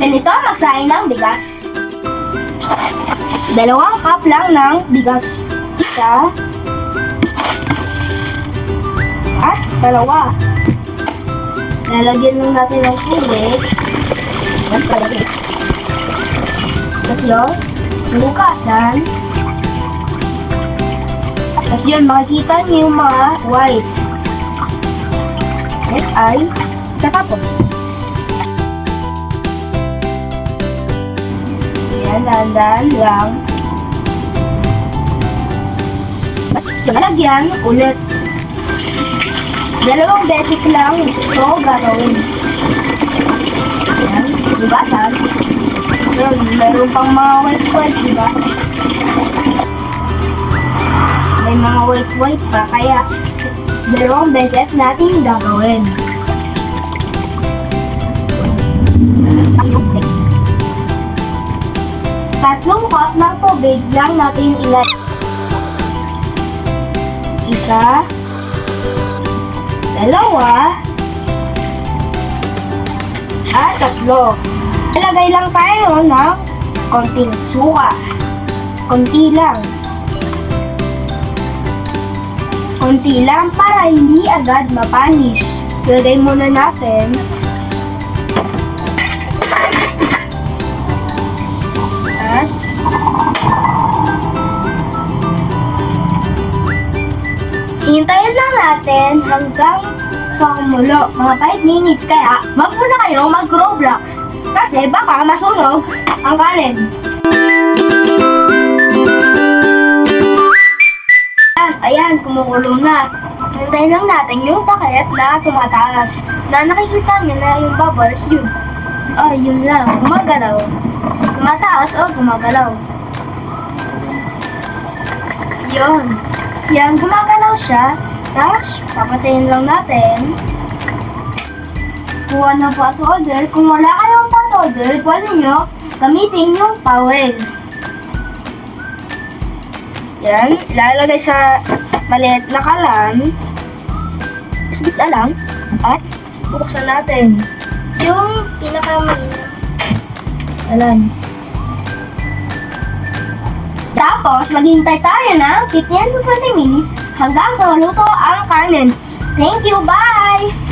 Ganito magsaing ng bigas. Dalawang cup lang ng bigas. Isa. At dalawa. Lalagyan lang natin ng tubig. Yan palagi. Tapos yun, bukasan. Tapos yun, makikita niyo yung mga white. Next ay, tatapon. Yan, dahan-dahan lang. Lalagyan ulit. Dalawang beses lang ito gagawin. Yan, bukasan. Yun, meron pang mga white-white, di ba? May mga white-white pa, kaya dalawang beses natin gagawin. Cup ng tubig lang natin ilagay. Isa, dalawa, at tatlo. Ilagay lang tayo ng konting suka. Konti lang. Konti lang para hindi agad mapanis. Ilagay muna natin. Hintayin lang natin hanggang sa kumulo. Mga 5 minutes. Kaya, wag muna kayo mag-Roblox. Kasi baka masunog ang kanin. Ayan, ayan, kumukulo na. Hintayin lang natin yung takip na tumataas. Na nakikita niyo na yung bubbles, yun. Oh, yun lang. Gumagalaw. Tumataas o gumagalaw. Yun. Yan, gumagalaw siya. Tapos, papatayin lang natin. Kuha na pot holder. Kung wala kayong pot holder, pwede nyo gamitin yung towel. Yan, ilalagay sa maliit na kalan. Sagit na lang. At buksan natin. Yung pinakamalina. Alan. Tapos, maghintay tayo ng 15 to 20 minutes hanggang sa maluto ang kanin. Thank you, bye!